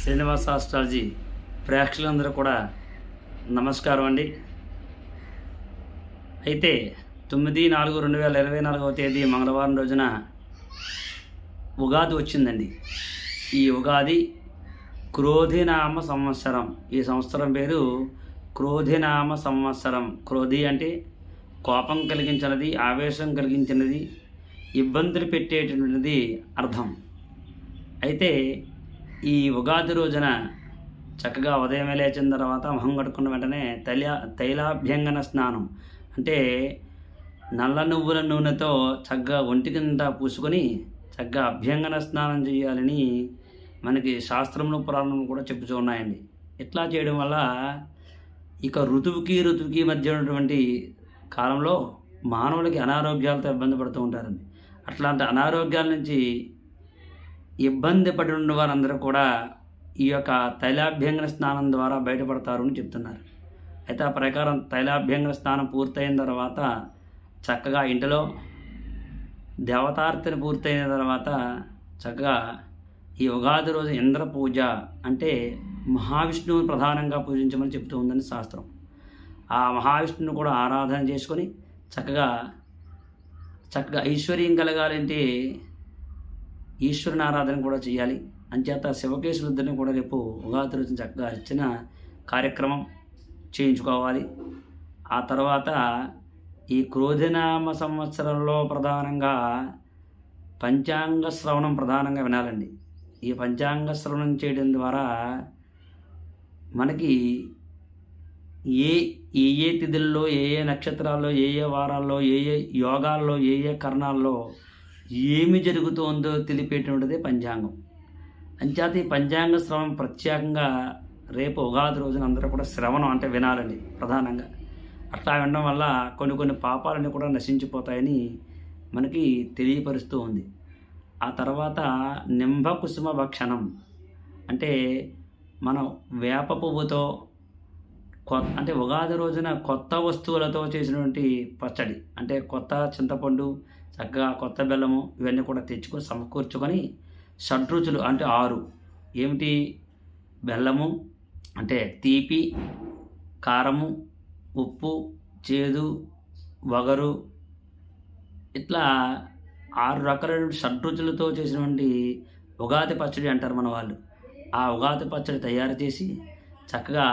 Srinivasa astrology ప్రేక్షకులందరూ కూడా నమస్కారం అండి. అయితే తొమ్మిది నాలుగు రెండు వేల ఇరవై నాలుగవ తేదీ మంగళవారం రోజున ఉగాది వచ్చిందండి. ఈ ఉగాది క్రోధినామ సంవత్సరం. ఈ సంవత్సరం పేరు క్రోధినామ సంవత్సరం. క్రోధి అంటే కోపం కలిగించినది ఆవేశం కలిగించినది ఇబ్బందులు పెట్టేటటువంటిది అర్థం. అయితే ఈ ఉగాది రోజున చక్కగా ఉదయమే లేచిన తర్వాత మొహం కట్టుకున్న వెంటనే తైల తైలాభ్యంగన స్నానం. అంటే నల్ల నువ్వుల నూనెతో చక్కగా ఒంటి కింద పూసుకొని చక్కగా అభ్యంగన స్నానం చేయాలని మనకి శాస్త్రంలో పురాణం కూడా చెప్పుతూ ఉన్నాయండి. ఇట్లా చేయడం వల్ల ఇక ఋతువుకి ఋతువుకి మధ్య ఉన్నటువంటి కాలంలో మానవులకి అనారోగ్యాలతో ఇబ్బంది పడుతూ ఉంటారండి. అట్లాంటి అనారోగ్యాల నుంచి ఇబ్బంది పడి ఉన్న వారందరూ కూడా ఈ యొక్క తైలాభ్యంగన స్నానం ద్వారా బయటపడతారు అని చెప్తున్నారు. అయితే ఆ ప్రకారం తైలాభ్యంగన స్నానం పూర్తయిన తర్వాత చక్కగా ఇంటిలో దేవతార్తిని పూర్తయిన తర్వాత చక్కగా ఈ ఉగాది రోజు ఇంద్ర పూజ అంటే మహావిష్ణువుని ప్రధానంగా పూజించమని చెప్తూ ఉందని శాస్త్రం. ఆ మహావిష్ణువుని కూడా ఆరాధన చేసుకొని చక్కగా చక్కగా ఐశ్వర్యం కలగాలంటే ఈశ్వరుని ఆరాధన కూడా చేయాలి. అంచేత శివకేశ్వరుద్దని కూడా రేపు ఉగాది రోజున చక్కగా అర్చన కార్యక్రమం చేయించుకోవాలి. ఆ తర్వాత ఈ క్రోధినామ సంవత్సరంలో ప్రధానంగా పంచాంగ శ్రవణం ప్రధానంగా వినాలండి. ఈ పంచాంగ శ్రవణం చేయడం ద్వారా మనకి ఏ ఏ ఏ తిథుల్లో ఏ ఏ నక్షత్రాల్లో ఏ ఏ వారాల్లో ఏ ఏ యోగాల్లో ఏ ఏ కర్ణాల్లో ఏమి జరుగుతోందో తెలిపేటువంటిది పంచాంగం. అంచేత ఈ పంచాంగ శ్రవణం ప్రత్యేకంగా రేపు ఉగాది రోజున అందరూ కూడా శ్రవణం అంటే వినాలండి ప్రధానంగా. అట్లా వినడం వల్ల కొన్ని కొన్ని పాపాలన్నీ కూడా నశించిపోతాయని మనకి తెలియపరుస్తూ ఉంది. ఆ తర్వాత నింబ కుసుమ భక్షణం. అంటే మనం వేప పువ్వుతో కొత్త అంటే ఉగాది రోజున కొత్త వస్తువులతో చేసినటువంటి పచ్చడి. అంటే కొత్త చింతపండు చక్కగా కొత్త బెల్లము ఇవన్నీ కూడా తెచ్చుకొని సమకూర్చుకొని షడ్రుచులు అంటే ఆరు. ఏమిటి? బెల్లము అంటే తీపి కారము ఉప్పు చేదు వగరు. ఇట్లా ఆరు రకాలైన షడ్రుచులతో చేసినటువంటి ఉగాది పచ్చడి అంటారు మన వాళ్ళు. ఆ ఉగాది పచ్చడి తయారు చేసి చక్కగా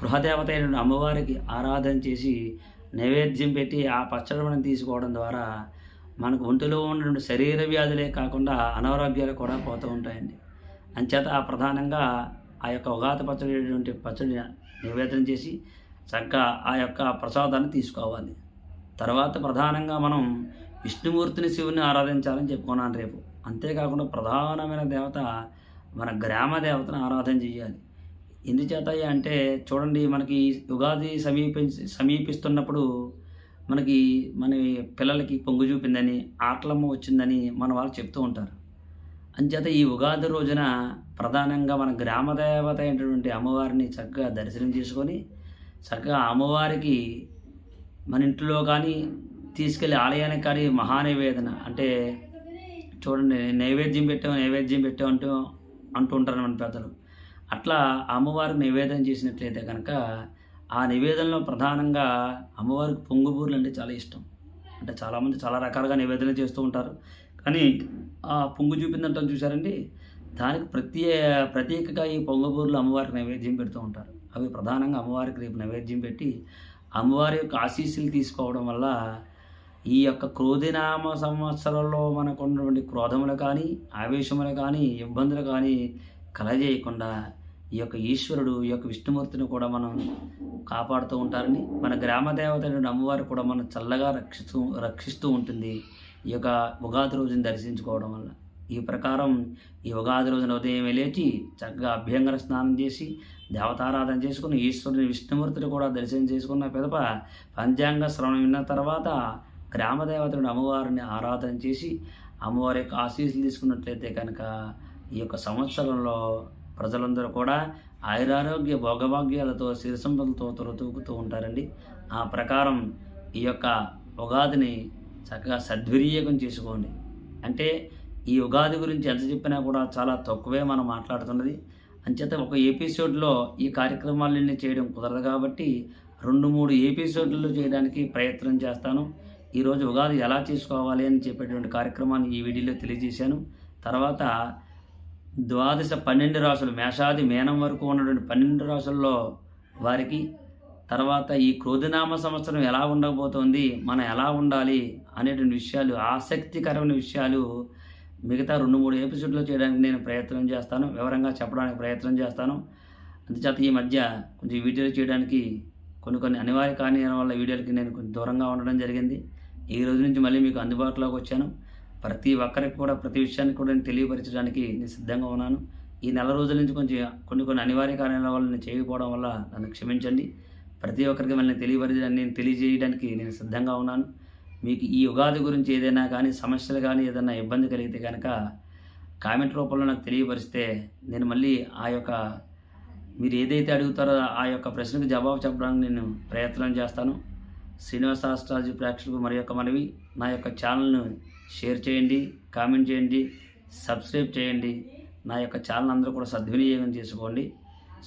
గృహదేవత అయిన అమ్మవారికి ఆరాధన చేసి నైవేద్యం పెట్టి ఆ పచ్చడి మనం తీసుకోవడం ద్వారా మనకు ఒంటిలో ఉన్నటువంటి శరీర వ్యాధులే కాకుండా అనారోగ్యాలు కూడా పోతూ ఉంటాయండి. అంచేత ప్రధానంగా ఆ యొక్క ఉగాది పచ్చడి పచ్చడి నివేదన చేసి చక్కగా ఆ యొక్క ప్రసాదాన్ని తీసుకోవాలి. తర్వాత ప్రధానంగా మనం విష్ణుమూర్తిని శివుని ఆరాధించాలని చెప్పుకున్నాను రేపు. అంతేకాకుండా ప్రధానమైన దేవత మన గ్రామ దేవతను ఆరాధన చేయాలి. ఎందుచేత అంటే చూడండి మనకి ఉగాది సమీపించి సమీపిస్తున్నప్పుడు మనకి మన పిల్లలకి పొంగు చూపిందని ఆటలమ్మ వచ్చిందని మన వాళ్ళు చెప్తూ ఉంటారు. అంచేత ఈ ఉగాది రోజున ప్రధానంగా మన గ్రామదేవత అయినటువంటి అమ్మవారిని చక్కగా దర్శనం చేసుకొని చక్కగా అమ్మవారికి మన ఇంట్లో కానీ తీసుకెళ్ళి ఆలయానికి కానీ మహానివేదన అంటే చూడండి నైవేద్యం పెట్టాం నైవేద్యం పెట్టాం అంటూ అంటూ ఉంటారు మన పెద్దలు. అట్లా అమ్మవారికి నివేదన చేసినట్లయితే కనుక ఆ నివేదనలో ప్రధానంగా అమ్మవారికి పొంగుబూర్లు అంటే చాలా ఇష్టం. అంటే చాలామంది చాలా రకాలుగా నివేదన చేస్తూ ఉంటారు. కానీ ఆ పొంగు చూపిందంటాం చూసారండి దానికి ప్రత్యే ప్రత్యేకగా ఈ పొంగబూరులు అమ్మవారికి నైవేద్యం పెడుతూ ఉంటారు. అవి ప్రధానంగా అమ్మవారికి రేపు నైవేద్యం పెట్టి అమ్మవారి యొక్క ఆశీస్సులు తీసుకోవడం వల్ల ఈ యొక్క క్రోధినామ సంవత్సరంలో మనకు ఉన్నటువంటి క్రోధములు కానీ ఆవేశములు కానీ ఇబ్బందులు కానీ కలజేయకుండా ఈ యొక్క ఈశ్వరుడు ఈ యొక్క విష్ణుమూర్తిని కూడా మనం కాపాడుతూ ఉంటారని మన గ్రామ దేవత అమ్మవారు కూడా మనం చల్లగా రక్షిస్తూ రక్షిస్తూ ఉంటుంది. ఈ యొక్క ఉగాది రోజుని దర్శించుకోవడం వల్ల. ఈ ప్రకారం ఈ ఉగాది రోజున ఉదయం లేచి చక్కగా అభ్యంగర స్నానం చేసి దేవతారాధన చేసుకుని ఈశ్వరుని విష్ణుమూర్తిని కూడా దర్శనం చేసుకున్న పిదప పంచాంగ శ్రవణం విన్న తర్వాత గ్రామదేవతను అమ్మవారిని ఆరాధన చేసి అమ్మవారి యొక్క ఆశీస్సులు తీసుకున్నట్లయితే కనుక ఈ యొక్క సంవత్సరంలో ప్రజలందరూ కూడా ఆయురారోగ్య భోగభాగ్యాలతో సిరి తొలతూకుతూ ఉంటారండి. ఆ ప్రకారం ఈ యొక్క ఉగాదిని చక్కగా సద్వినియోగం చేసుకోండి. అంటే ఈ ఉగాది గురించి ఎంత చెప్పినా కూడా చాలా తక్కువే మనం మాట్లాడుతున్నది. అంచేత ఒక ఎపిసోడ్లో ఈ కార్యక్రమాలన్నీ చేయడం కుదరదు కాబట్టి రెండు మూడు ఎపిసోడ్లు చేయడానికి ప్రయత్నం చేస్తాను. ఈరోజు ఉగాది ఎలా చేసుకోవాలి అని చెప్పేటువంటి కార్యక్రమాన్ని ఈ వీడియోలో తెలియజేశాను. తర్వాత ద్వాదశ పన్నెండు రాసులు మేషాది మేనం వరకు ఉన్నటువంటి పన్నెండు రాసుల్లో వారికి తర్వాత ఈ క్రోధినామ సంవత్సరం ఎలా ఉండబోతోంది మనం ఎలా ఉండాలి అనేటువంటి విషయాలు ఆసక్తికరమైన విషయాలు మిగతా రెండు మూడు ఎపిసోడ్లో చేయడానికి నేను ప్రయత్నం చేస్తాను వివరంగా చెప్పడానికి ప్రయత్నం చేస్తాను. అందుచేత ఈ మధ్య కొంచెం వీడియోలు చేయడానికి కొన్ని కొన్ని అనివార్య కారణాల వల్ల వీడియోలకి నేను కొంచెం దూరంగా ఉండడం జరిగింది. ఈ రోజు నుంచి మళ్ళీ మీకు అందుబాటులోకి వచ్చాను. ప్రతి ఒక్కరికి కూడా ప్రతి విషయాన్ని కూడా నేను తెలియపరచడానికి నేను సిద్ధంగా ఉన్నాను. ఈ నెల రోజుల నుంచి కొంచెం కొన్ని కొన్ని అనివార్య కారణాల వల్ల నేను చేయకపోవడం వల్ల నన్ను క్షమించండి. ప్రతి ఒక్కరికి మళ్ళీ తెలియపరచడానికి నేను తెలియజేయడానికి నేను సిద్ధంగా ఉన్నాను. మీకు ఈ ఉగాది గురించి ఏదైనా కానీ సమస్యలు కానీ ఏదైనా ఇబ్బంది కలిగితే కనుక కామెంట్ రూపంలో నాకు తెలియపరిస్తే నేను మళ్ళీ ఆ యొక్క మీరు ఏదైతే అడుగుతారో ఆ యొక్క ప్రశ్నకు జవాబు చెప్పడానికి నేను ప్రయత్నం చేస్తాను. శ్రీనివాస ఆస్ట్రాలజీ ప్రేక్షకులకు మరి యొక్క మనవి నా యొక్క ఛానల్ను షేర్ చేయండి కామెంట్ చేయండి సబ్స్క్రైబ్ చేయండి. నా యొక్క ఛానల్ అందరూ కూడా సద్వినియోగం చేసుకోండి.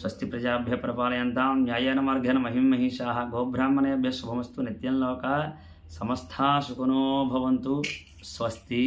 స్వస్తి ప్రజాభ్య ప్రపాలయంతాం న్యాయేన మార్గేణ మహిం మహిషా గోబ్రాహ్మణేభ్య శుభమస్తు నిత్యం లోక సమస్తా సుఖనో భవంతు. స్వస్తి.